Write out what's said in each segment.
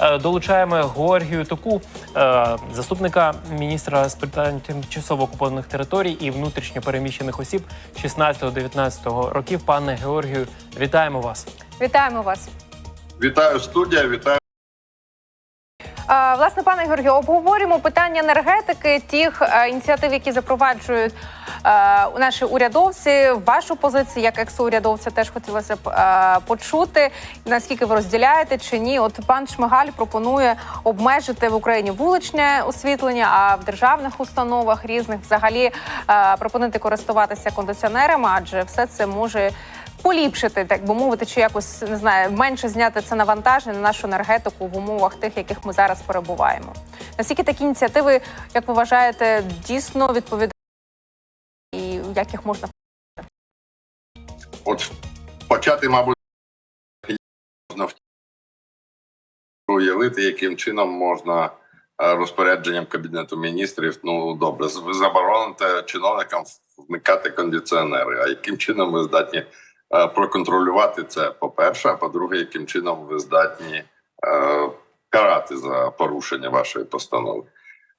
е, долучаємо Георгію Току, е, заступника міністра з питань тимчасово окупованих територій і внутрішньо переміщених осіб 16-19 років. Пане Георгію, вітаємо вас. Вітаємо вас. Вітаю студія, вітаю. Власне, пане Георгію, обговорюємо питання енергетики, тих е, ініціатив, які запроваджують е, наші урядовці. Вашу позицію як екс-урядовця теж хотілося б е, почути. Наскільки ви розділяєте чи ні? От пан Шмигаль пропонує обмежити в Україні вуличне освітлення, а в державних установах різних взагалі пропонити користуватися кондиціонерами, адже все це може. Поліпшити, так би мовити, чи якось не знаю, менше зняти це навантаження на нашу енергетику в умовах тих, яких ми зараз перебуваємо. Наскільки такі ініціативи, як ви вважаєте, дійсно відповідають і як їх можна От почати, мабуть, можна уявити, яким чином можна е, розпорядженням Кабінету міністрів, ну добре, з- ви забороните чиновникам вмикати кондиціонери. А яким чином ви здатні проконтролювати це? По-перше, а по-друге, яким чином ви здатні е, карати за порушення вашої постанови?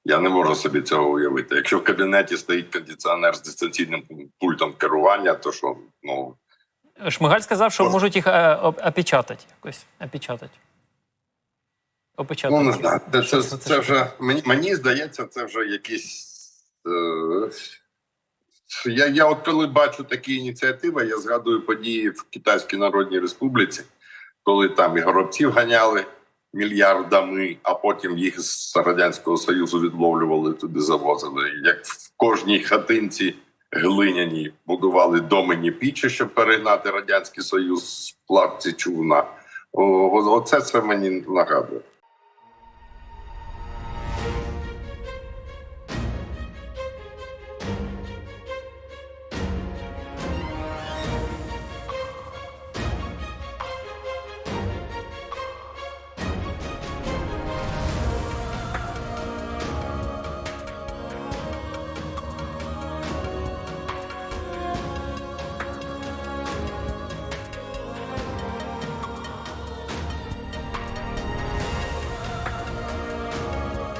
Я не можу собі цього уявити. Якщо в кабінеті стоїть кондиціонер з дистанційним пультом керування, то що ну Шмигаль сказав, що можуть їх е, опечатати. Якось опечатати. Опечатати. Ну, не знаю. Це, це, це, це вже мені, мені здається, це вже якісь. Е, я, я от коли бачу такі ініціативи, я згадую події в Китайській Народній Республіці, коли там і горобців ганяли мільярдами, а потім їх з Радянського Союзу відловлювали туди, завозили. Як в кожній хатинці глиняній будували домені пічі, щоб перегнати Радянський Союз з плавці о- оце це мені нагадує.